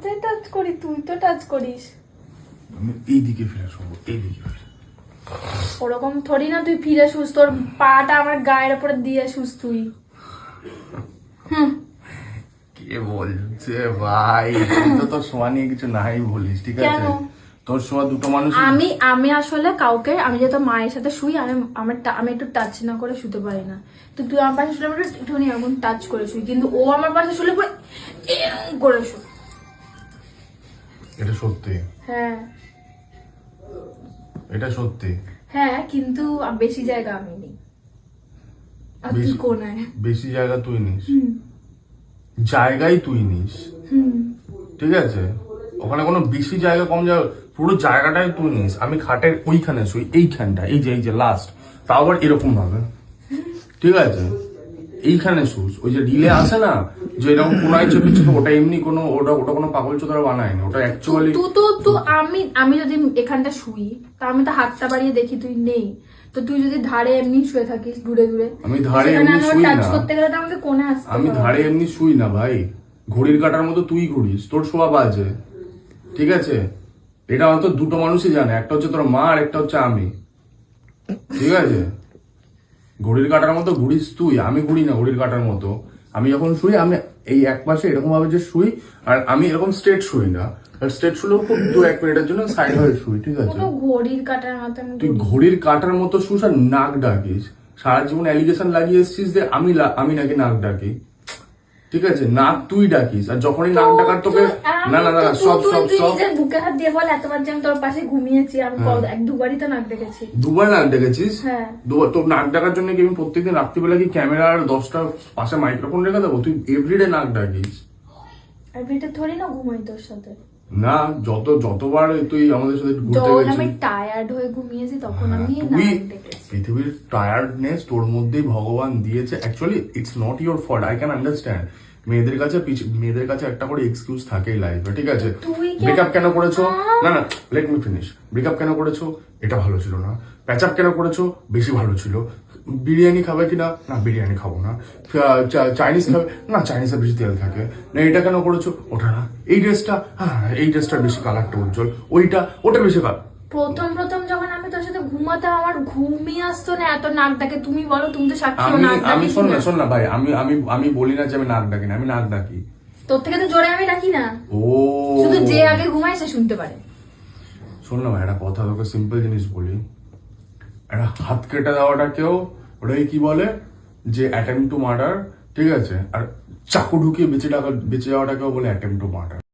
কোথায় টাচ করি? তুই তো টাচ করিস। আমি এইদিকে ফিরে শোবো এইদিকে ফিরে। ওরকম থরি না তুই ফিরে শুস তোর পাটা আমার গায়ের উপরে দিয়ে শুস তুই। কে বলছে ভাই? তো তোর সোয়া নিয়ে কিছু নাই বলিস ঠিক আছে? তোর সোয়া দুটো মানুষ আমি আমি আসলে কাউকে আমি যেহেতু মায়ের সাথে শুই আমি আমার আমি একটু টাচ না করে শুতে পারি না। তো তুই আমার পাশে শুলে একটুখানি এরকম টাচ করে শুই কিন্তু ও আমার পাশে শুলে পুরো এরকম করে শুই এটা সত্যি? হ্যাঁ। এটা সত্যি? হ্যাঁ কিন্তু বেশি জায়গা আমি নিই। আর তুই কোনায়? বেশি জায়গা তুই নিস? হুম। জায়গাই তুই নিস? ঠিক আছে? ওখানে কোনো বেশি জায়গা কম জায়গা পুরো জায়গাটাই তুই নিস। আমি খাটের ওইখানে শুই এইখানটা এই যে এই যে লাস্ট তাও আবার এরকম ভাবে ঠিক আছে? এইখানে শুস ওই যে রিলে আসে না যে এরকম কোনায় চেপে চেপে ওটা এমনি কোনো ওটা ওটা কোনো পাগল চোদরা বানায়নি ওটা অ্যাকচুয়ালি তুই তো তো আমি আমি যদি এখানটা শুই তা আমি তো হাতটা বাড়িয়ে দেখি তুই নেই। তো তুই যদি ধারে এমনি শুয়ে থাকিস দূরে দূরে আমি ধারে এমনি শুই টাচ না। করতে গেলে তো আমাকে কোণে আসতে আমি ধারে এমনি শুই না ভাই। ঘড়ির কাটার মতো তুই ঘুরিস তোর শোয়া বাজে। ঠিক আছে? এটা হয়তো দুটো মানুষই জানে একটা হচ্ছে তোর মা আর একটা হচ্ছে আমি। ঠিক আছে? ঘড়ির কাটার মতো ঘুরিস তুই আমি ঘুরি না ঘড়ির কাটার মতো। আমি যখন শুই আমি এই এক পাশে এরকম ভাবে যে শুই আর আমি এরকম স্ট্রেট শুই না। স্ট্রেট শুলেও খুব দু এক মিনিটের জন্য সাইড হয়ে শুই ঠিক আছে? ঘড়ির কাটার মতন তুই ঘড়ির কাটার মতো শুস আর নাক ডাকিস। সারা জীবন অ্যালিগেশন লাগিয়ে এসেছিস যে আমি আমি নাকি নাক ডাকি। ঠিক আছে? নাক তুই ডাকিস। আর যখনই নাক ডাকার তোকে না না না সব সব সব। নিজের বুকে হাত দিয়ে বল এতবার যে আমি তোর পাশে ঘুমিয়েছি আমি এক দুবারই তো নাক ডেকেছি। দুবার নাক ডেকেছিস? হ্যাঁ। দুবার তোর নাক ডাকার জন্য কি আমি প্রত্যেকদিন রাত্রিবেলা কি ক্যামেরার দশটা পাশে মাইক্রোফোন রেখে দেবো? তুই এভরিডে নাক ডাকিস। আর বেটা থরি না ঘুমাই তোর সাথে। না যত যতবার তুই আমাদের সাথে ঘুরতে যখন আমি টায়ার্ড হয়ে ঘুমিয়েছি তখন আমি হ্যাঁ, নাক ডেকেছি। পৃথিবীর টায়ার্ডনেস তোর মধ্যেই ভগবান দিয়েছে। Actually it's not your fault I can understand মেয়েদের কাছে পিছ- মেয়েদের কাছে একটা করে এক্সকিউজ থাকেই লাইফে ঠিক আছে? ব্রেকআপ কেন করেছ? না। না লেট মি ফিনিশ ব্রেকআপ কেন করেছ? এটা ভালো ছিল না। প্যাচআপ কেন করেছ? বেশি ভালো ছিল। বিরিয়ানি খাবে কিনা? না বিরিয়ানি খাব না। চাইনিজ খাবে? না চাইনিজে বেশি তেল থাকে। না এটা কেন করেছ? ওটা না। এই ড্রেসটা হ্যাঁ এই ড্রেসটা বেশি কালারটা উজ্জ্বল। ওইটা ওটা বেশি কালার প্রথম প্রথম যখন তোর সাথে ঘুমাতাম আমার ঘুমই আসতো না এত নাক ডাকে। তুমি বলো তুমি তো সাক্ষী ও আমি আমি শোন না শোন না ভাই আমি আমি আমি বলি না যে আমি নাক ডাকি না আমি নাক ডাকি। তোর থেকে তো জোরে আমি ডাকি না। ও। শুধু যে আগে ঘুমায় সে শুনতে পারে। শোন না ভাই একটা কথা তোকে সিম্পল জিনিস বলি। একটা হাত কেটে দেওয়াটাকেও ওটাই কি বলে? যে অ্যাটেম্প টু মার্ডার ঠিক আছে? আর চাকু ঢুকিয়ে বেঁচে টাকা বেঁচে যাওয়াটাকেও বলে অ্যাটেম্প টু মার্ডার